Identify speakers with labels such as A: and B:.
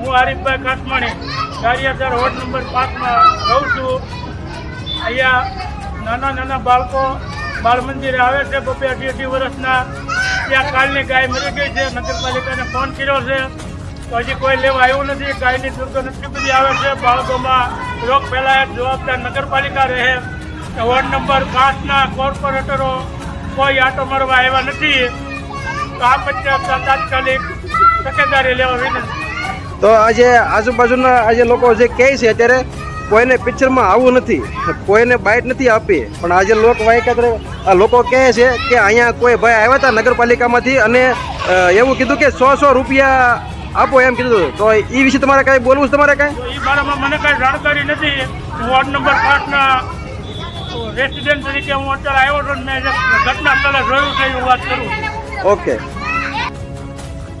A: હું Harifbhai Kasmani Gariyadhar ward number પાંચમાં રહું છું. અહીંયા નાના નાના બાળકો બાળ મંદિરે આવે છે, બપે અઢી અઢી વર્ષના. ત્યાં કાલની ગાય મરી ગઈ છે, નગરપાલિકાને ફોન કર્યો છે. તો હજી કોઈ લેવા આવ્યું નથી, ગાયની દુર્ગંધ બધી આવે છે, બાળકોમાં રોગ ફેલાય, જવાબદાર નગરપાલિકા રહે. વોર્ડ નંબર પાંચના કોર્પોરેટરો કોઈ આટો મારવા આવ્યા નથી. તો આ પંચાયત તાત્કાલિક તકેદારી લેવા વિનંતી.
B: તો આજે આજુબાજુના આજે લોકો જે કહે છે અત્યારે કોઈને પિક્ચરમાં આવું નથી કોઈને બાઇટ નથી આપી. પણ આજે લોક વાયકાત્રે લોકો કહે છે કે અહીંયા કોઈ ભાઈ આવ્યા હતા નગરપાલિકામાંથી અને એવું કીધું કે સો સો રૂપિયા આપો એમ કીધું તો એ વિશે તમારે કાંઈ બોલવું છે તમારે કાંઈ?
A: મને કાંઈ જાણકારી નથી. વોર્ડ નંબર પાંચના રેસિડેન્ટ તરીકે હું અત્યારે આવ્યો છું મેં ઘટના સ્થળે જોયું છે એ વાત કરું
B: ઓકે.